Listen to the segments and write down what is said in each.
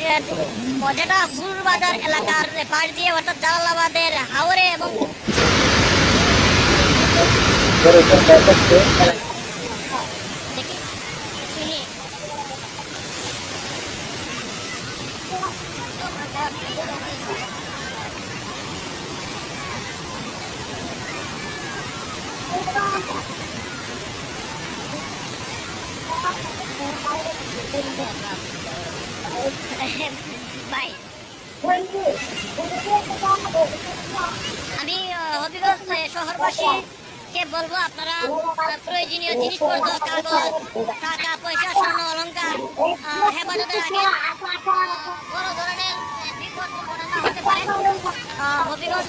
যেটা ফুল বাজার এলাকার পাশ দিয়ে অর্থাৎ জালালাবাদের হাওরে এবং দেখি শুনি আমি হবিগঞ্জ আহ, শহরবাসীকে বলব আপনারা প্রয়োজনীয় জিনিসপত্র কাগজ টাকা পয়সা স্বর্ণ অলঙ্কার হেফাজতে রাখেন। বড় ধরনের বিপদ দুর্ঘটনা হতে পারে। হবিগঞ্জ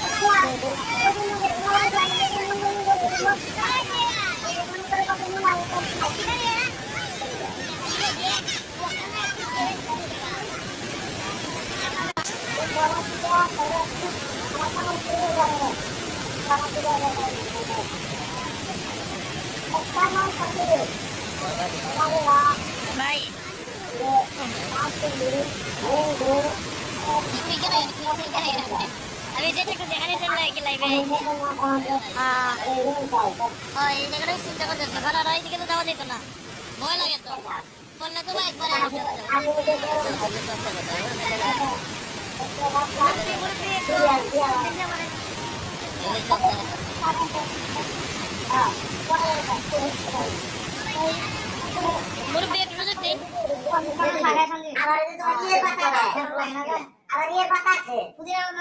ভাই আমি যেটা একটু দেখানোর জন্য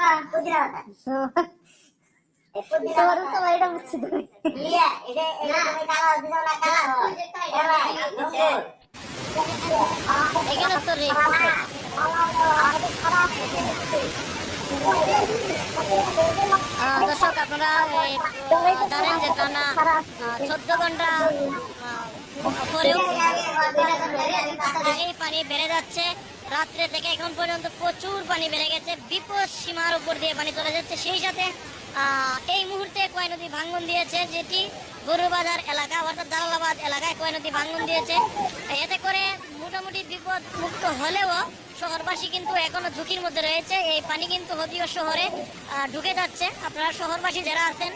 আর এখানে তো দর্শক আপনারা জানেন যে টানা চোদ্দ ঘণ্টা পরেও এই পানি বেড়ে যাচ্ছে। রাত্রে থেকে এখন পর্যন্ত প্রচুর পানি বেড়ে গেছে, বিপদ সীমার উপর দিয়ে পানি চলে যাচ্ছে। সেই সাথে এই মুহূর্তে কয় নদী ভাঙ্গন দিয়েছে, যেটি গরুবাজার এলাকা অর্থাৎ জালালাবাদ এলাকায় কয় নদী ভাঙ্গন দিয়েছে। এতে করে মোটামুটি বিপদ মুক্ত হলেও শহরবাসী কিন্তু এখনও ঝুঁকির মধ্যে রয়েছে। এই পানি কিন্তু হদিও শহরে ঢুকে যাচ্ছে। আপনারা শহরবাসী যারা আছেন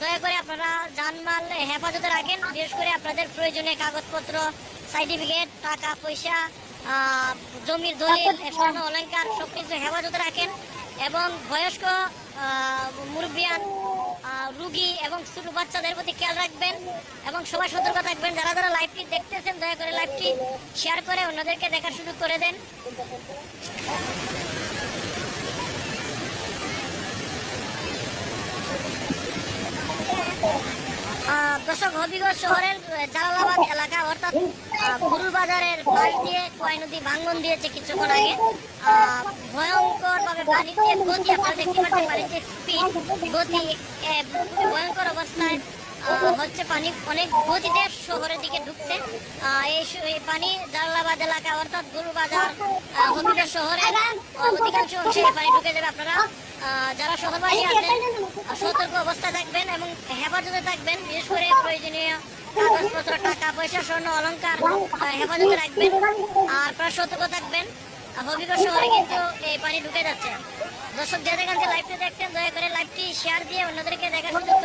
দয়া করে আপনারা যানমাল হেফাজতে রাখেন। বিশেষ করে আপনাদের প্রয়োজনীয় কাগজপত্র সার্টিফিকেট টাকা পয়সা জমির দলিল স্বর্ণ অলঙ্কার সবকিছু হেফাজতে রাখেন এবং বয়স্ক মুরব্বিয়ান রুগী এবং ছোট বাচ্চাদের প্রতি খেয়াল রাখবেন এবং সবাই সতর্ক থাকবেন। যারা যারা লাইভটি দেখতেছেন দয়া করে লাইভটি শেয়ার করে অন্যদেরকে দেখার সুযোগ করে দেন। দর্শক হবিগঞ্জ শহরের জালালাবাদ এলাকা, অর্থাৎ গুরুর বাজারের পাশ দিয়ে কয় নদী ভাঙ্গন দিয়েছে কিছুক্ষণ আগে। ভয়ঙ্কর ভাবে যে গতি আপনারা দেখতে পাচ্ছেন যে স্পিড গতি ভয়ঙ্কর অবস্থায় হচ্ছে পানি অনেক গতিতে শহরের দিকে ঢুকছে। এই পানি জালালাবাদ এলাকা অর্থাৎ গুরু বাজার হবিগঞ্জ শহরের অধিকাংশ অংশে পানি ঢুকে যাবে আপনারা। যারা শহরবাসী আছেন সতর্ক অবস্থায় থাকবেন এবং হেফাজতে থাকবেন বিশেষ করে প্রয়োজনীয় কাগজপত্র টাকা পয়সা স্বর্ণ অলংকার আহ, হেফাজতে রাখবেন। আর আপনারা সতর্ক থাকবেন। কিন্তু এই পানি ঢুকে যাচ্ছে। দর্শক যে যেখান থেকে দেখছেন, দয়া করে লাইভটি শেয়ার দিয়ে অন্যদেরকে দেখার সুযোগ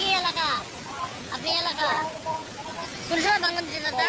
কি এলাকা আপনি এলাকা। কোন সময় বাংলাদেশ দাদা